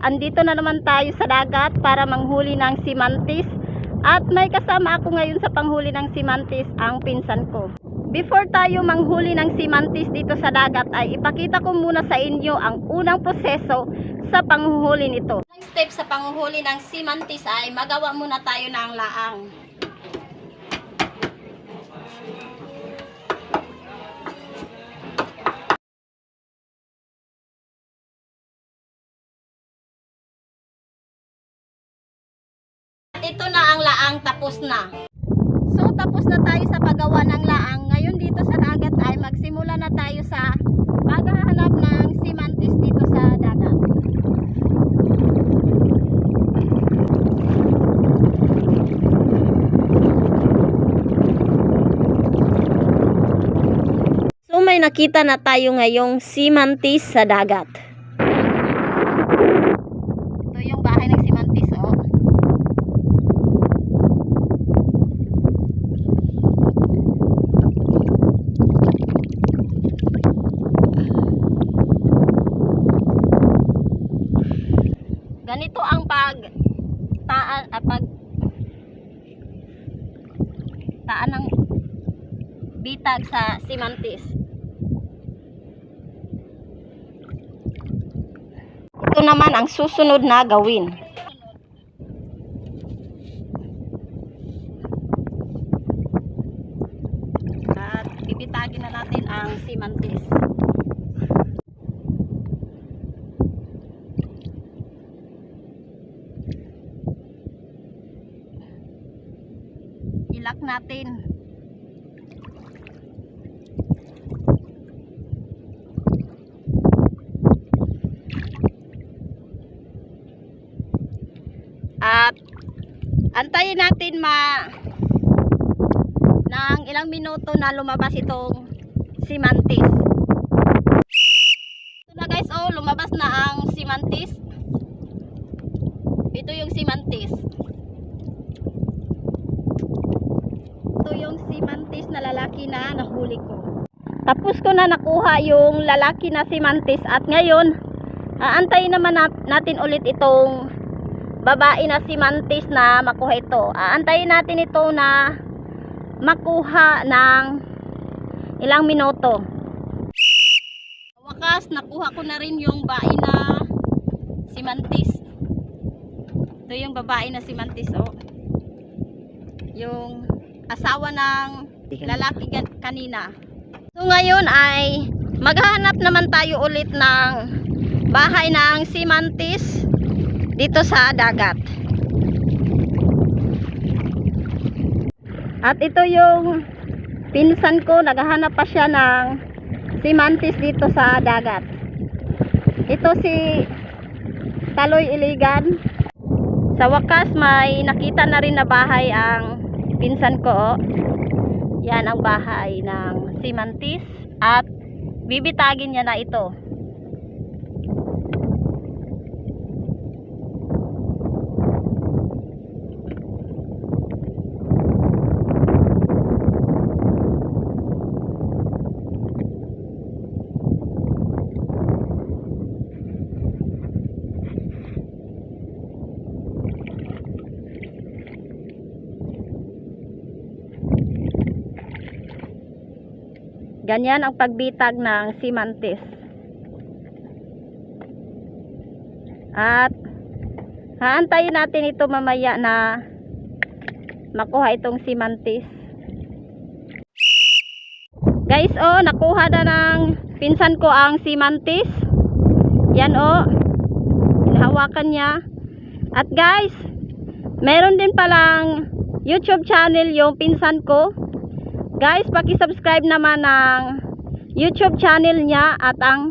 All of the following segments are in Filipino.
andito na naman tayo sa dagat para manghuli ng simantis. At may kasama ako ngayon sa panghuli ng simantis, ang pinsan ko. Before tayo manghuli ng simantis dito sa dagat ay ipakita ko muna sa inyo ang unang proseso sa panghuhuli nito. Ang step sa panghuhuli ng simantis ay magawa muna tayo ng laang. Ang laang tapos na. So tapos na tayo sa paggawa ng laang. Ngayon dito sa dagat ay magsimula na tayo sa paghahanap ng simantis dito sa dagat. So may nakita na tayo ngayong simantis sa dagat. Ito yung bahay ng simantis oh. Ganito ang pag taan ah, pag taan ng bitag sa simantis. Ito naman ang susunod na gawin at bibitagin na natin ang simantis ilak natin. At antayin natin ma ng ilang minuto na lumabas itong simantis. Ito na guys, oh, lumabas na ang simantis. Ito yung simantis. ito yung simantis na na nahuli ko. Tapos ko na nakuha yung lalaki na simantis at ngayon, aantayin naman nat- natin ulit itong babae na simantis na makuha ito. Aantayin natin ito na makuha ng ilang minuto. Wakas, nakuha ko na rin yung babae na simantis. Ito yung babae na simantis, oh. Yung asawa ng lalaki kanina. So ngayon ay maghahanap naman tayo ulit ng bahay ng simantis dito sa dagat. At ito yung pinsan ko, naghahanap pa siya ng simantis dito sa dagat. Ito si Taloy Iligan. Sa wakas may nakita na rin na bahay ang pinsan ko. Yan ang bahay ng simantis at bibitagin niya na ito. Ganyan ang pagbitag ng simantis. At haantayin natin ito mamaya na makuha itong simantis. Guys, oh, nakuha na ng pinsan ko ang simantis. Yan, oh. Hinahawakan niya. At guys, meron din palang YouTube channel yung pinsan ko. Guys, paki-subscribe naman ng YouTube channel niya at ang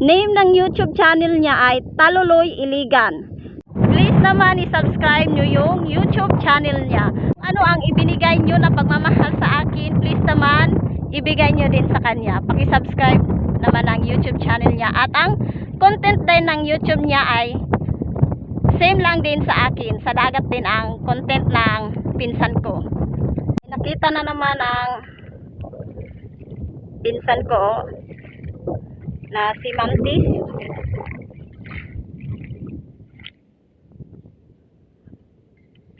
name ng YouTube channel niya ay Taluloy Iligan. Please naman i-subscribe nyo yung YouTube channel niya. Ano ang ibinigay nyo na pagmamahal sa akin, please naman ibigay nyo din sa kanya. Paki-subscribe naman ang YouTube channel niya. At ang content din ng YouTube niya ay same lang din sa akin. Sa dagat din ang content ng pinsan ko. Nakita na naman ang pinsan ko na si Mantis.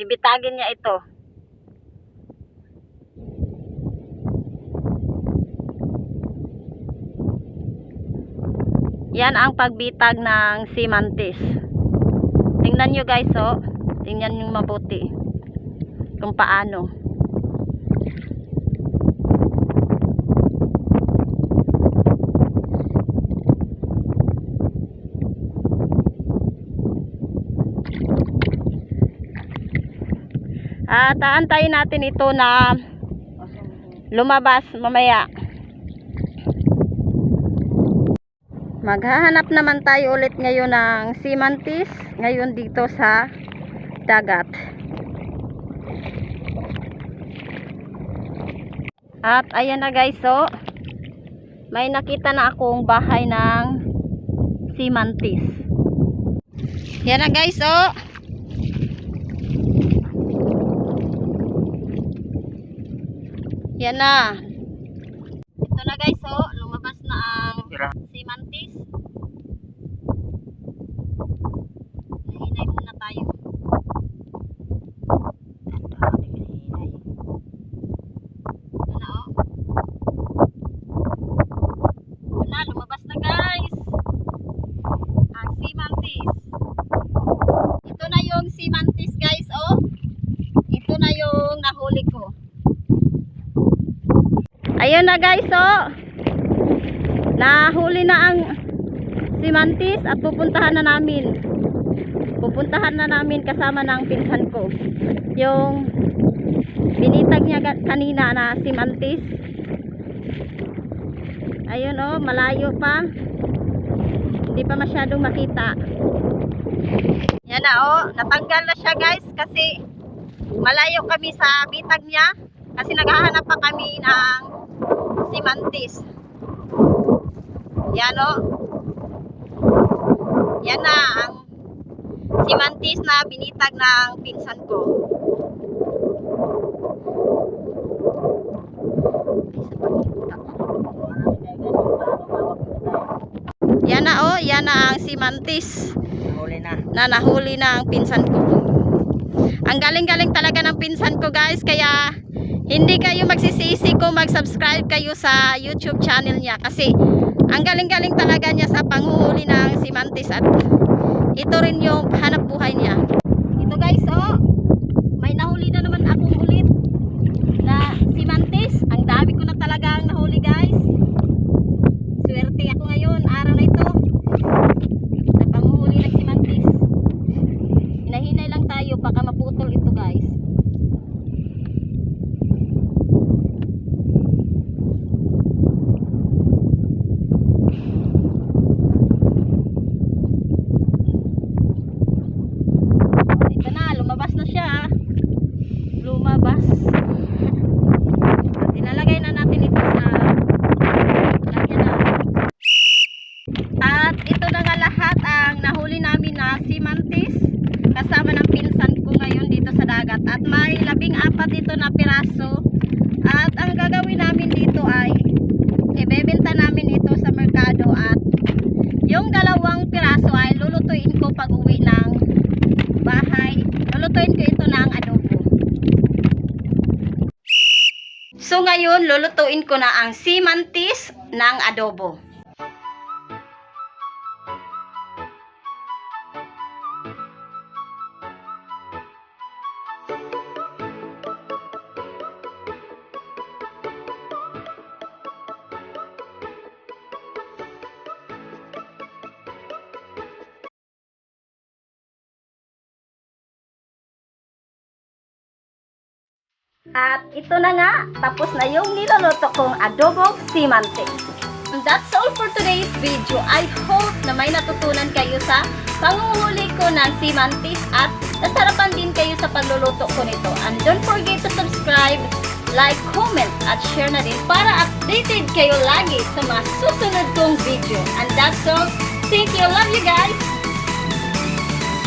Bibitagin niya ito. Yan ang pagbitag ng simantis. Tingnan nyo guys, oh. Tingnan nyo mabuti. Kung paano. At aantayin natin ito na lumabas mamaya. Maghahanap naman tayo ulit ngayon ng simantis ngayon dito sa dagat. At ayan na guys, so may nakita na akong bahay ng simantis. Yan na guys, oh. Yan na. Ito na guys, oh. Lumabas na ang simantis. Nahinay muna tayo. Ito na, oh. Ito na, lumabas na guys. Ang simantis. Ito na yung simantis guys, oh. Ito na yung nahuli ko. Ayun na guys, oh. Nahuli na ang simantis at pupuntahan na namin. Pupuntahan na namin kasama ng pinsan ko. Yung binitag niya kanina na simantis. Ayun oh, malayo pa. Hindi pa masyadong makita. Yan na oh, natanggal na siya guys kasi malayo kami sa bitag niya kasi naghahanap pa kami ng simantis. Yan o. Yan na ang simantis na binitag ng pinsan ko. Yan na o, yan na ang simantis Huli na. na nahuli na ang pinsan ko. Ang galing-galing talaga ng pinsan ko guys, kaya hindi kayo magsisisi kung mag-subscribe kayo sa YouTube channel niya kasi ang galing-galing talaga niya sa panghuhuli ng simantis at ito rin yung hanap buhay niya. Ito guys, oh, may nahuli na naman akong ulit na simantis. Ang dami ko na talagang nahuli guys. Swerte ako ngayon, araw na ito sa panghuhuli ng simantis. Hinahinay lang tayo baka maputol ito guys. Ito na, lumabas na siya. ah. Lumabas. Tinalagay na natin ito sa lagyan na. At ito na nga lahat ang nahuli na simantis kasama ng pinsan ko ngayon dito sa dagat. At may labing apat dito na piraso. At ang gagawin namin dito ay ibebenta namin ito sa merkado at yung dalawang piraso ay lulutuin ko pag uwi ng bahay. Lulutuin ko ito ng adobo. So ngayon, lulutuin ko na ang simantis ng adobo. At ito na nga, tapos na yung niluluto kong adobong simantes. And that's all for today's video. I hope na may natutunan kayo sa panguhuli ko ng simantis at nasarapan din kayo sa pagluluto ko nito. And don't forget to subscribe, like, comment, at share na din para updated kayo lagi sa mga susunod kong video. And that's all. Thank you.